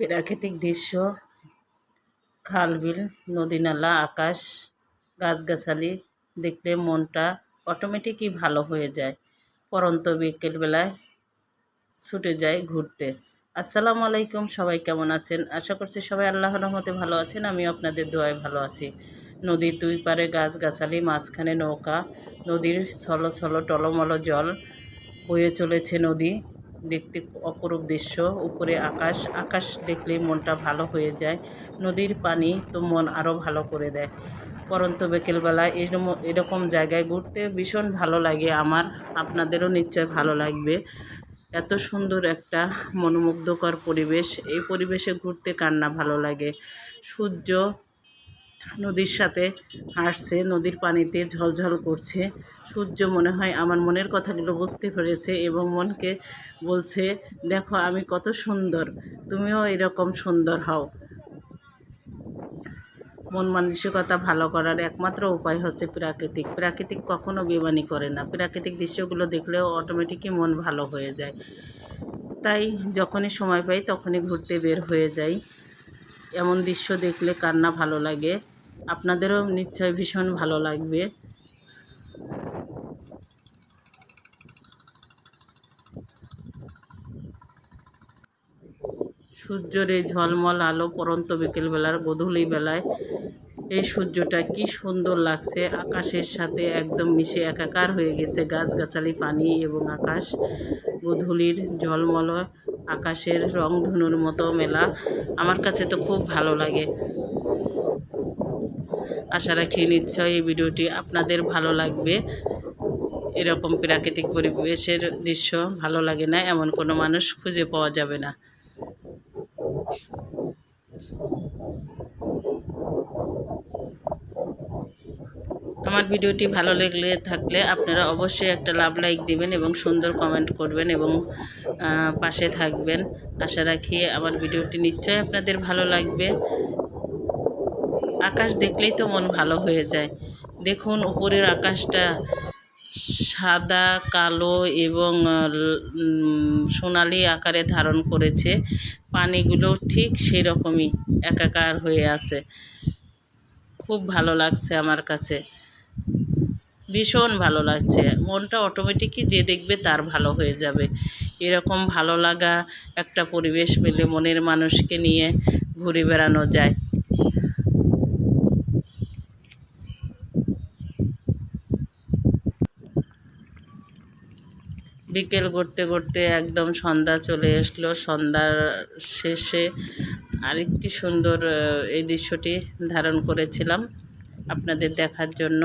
প্রাকৃতিক দৃশ্য খাল বিল নদী নালা, আকাশ, গাছগাছালি দেখলে মনটা অটোমেটিকই ভালো হয়ে যায়। পরন্ত বিকেলবেলায় ছুটে যায় ঘুরতে। আসসালামু আলাইকুম, সবাই কেমন আছেন? আশা করছি সবাই আল্লাহর রহমতে ভালো আছেন আমি আপনাদের দোয়ায় ভালো আছি। নদীর দুই পারে গাছগাছালি, মাঝখানে নৌকা, নদীর ছলো ছলো টলমল জল বয়ে চলেছে নদী। দেখতে অপরূপ দৃশ্য। উপরে আকাশ আকাশ দেখলেই মনটা ভালো হয়ে যায়। নদীর পানি তো মন আরও ভালো করে দেয়। পরন্ত বিকেলবেলা এরম, এরকম জায়গায় ঘুরতে ভীষণ ভালো লাগে আমার। আপনাদেরও নিশ্চয় ভালো লাগবে। এত সুন্দর একটা মনোমুগ্ধকর পরিবেশ। এই পরিবেশে ঘুরতে কার না ভালো লাগে? সূর্য নদীর সাথে হাসছে নদীর পানিতে ঝলঝল করছে। সূর্য মনে হয় আমার মনের কথাগুলো বুঝতে পেরেছে এবং মনকে বলছে, দেখো, আমি কত সুন্দর, তুমিও এরকম সুন্দর হও। মন মানসিকতা ভালো করার একমাত্র উপায় হচ্ছে প্রাকৃতিক। প্রাকৃতিক কখনো বেমানি করে না। প্রাকৃতিক দৃশ্যগুলো দেখলেও অটোমেটিকই মন ভালো হয়ে যায়। তাই যখনই সময় পাই তখনই ঘুরতে বের হয়ে যাই। এমন দৃশ্য দেখলে কান্না ভালো লাগে। আপনাদেরও নিশ্চয় ভীষণ ভালো লাগবে। সূর্যের এই ঝলমল আলো পরন্ত বিকেলবেলার গধূলি বেলায়, এই সূর্যটা কি সুন্দর লাগছে। আকাশের সাথে একদম মিশে একাকার হয়ে গেছে গাছগাছালি, পানি এবং আকাশ। গধূলির ঝলমল, আকাশের রংধনুর মতো মেলা। আমার কাছে তো খুব ভালো লাগে। আশা রাখি নিশ্চয় এই ভিডিওটি আপনাদের ভালো লাগবে। এরকম প্রাকৃতিক পরিবেশের দৃশ্য ভালো লাগে না, এমন কোনো মানুষ খুঁজে পাওয়া যাবে না। আমার ভিডিওটি ভালো লাগলে থাকলে আপনারা অবশ্যই একটা লাভ লাইক দিবেন এবং সুন্দর কমেন্ট করবেন এবং পাশে থাকবেন। আশা রাখি আমার ভিডিওটি নিশ্চয়ই আপনাদের ভালো লাগবে। আকাশ দেখলেই তো মন ভালো হয়ে যায়। দেখুন উপরের আকাশটা সাদা, কালো এবং সোনালি আকারে ধারণ করেছে। পানিগুলো ঠিক সেই রকমই একাকার হয়ে আছে। খুব ভালো লাগছে আমার কাছে। ভীষণ ভালো লাগছে। মনটা অটোমেটিকই যে দেখবে তার ভালো হয়ে যাবে। এরকম ভালো লাগা একটা পরিবেশ পেলে মনের মানুষকে নিয়ে ঘুরে বেড়ানো যায়। বিকেল করতে করতে একদম সন্ধ্যা চলে আসলো। সন্ধ্যার শেষে আরেকটি সুন্দর এই দৃশ্যটি ধারণ করেছিলাম আপনাদের দেখার জন্য।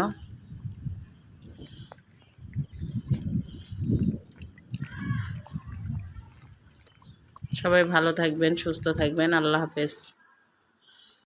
সবাই ভালো থাকবেন, সুস্থ থাকবেন। আল্লাহ হাফেজ।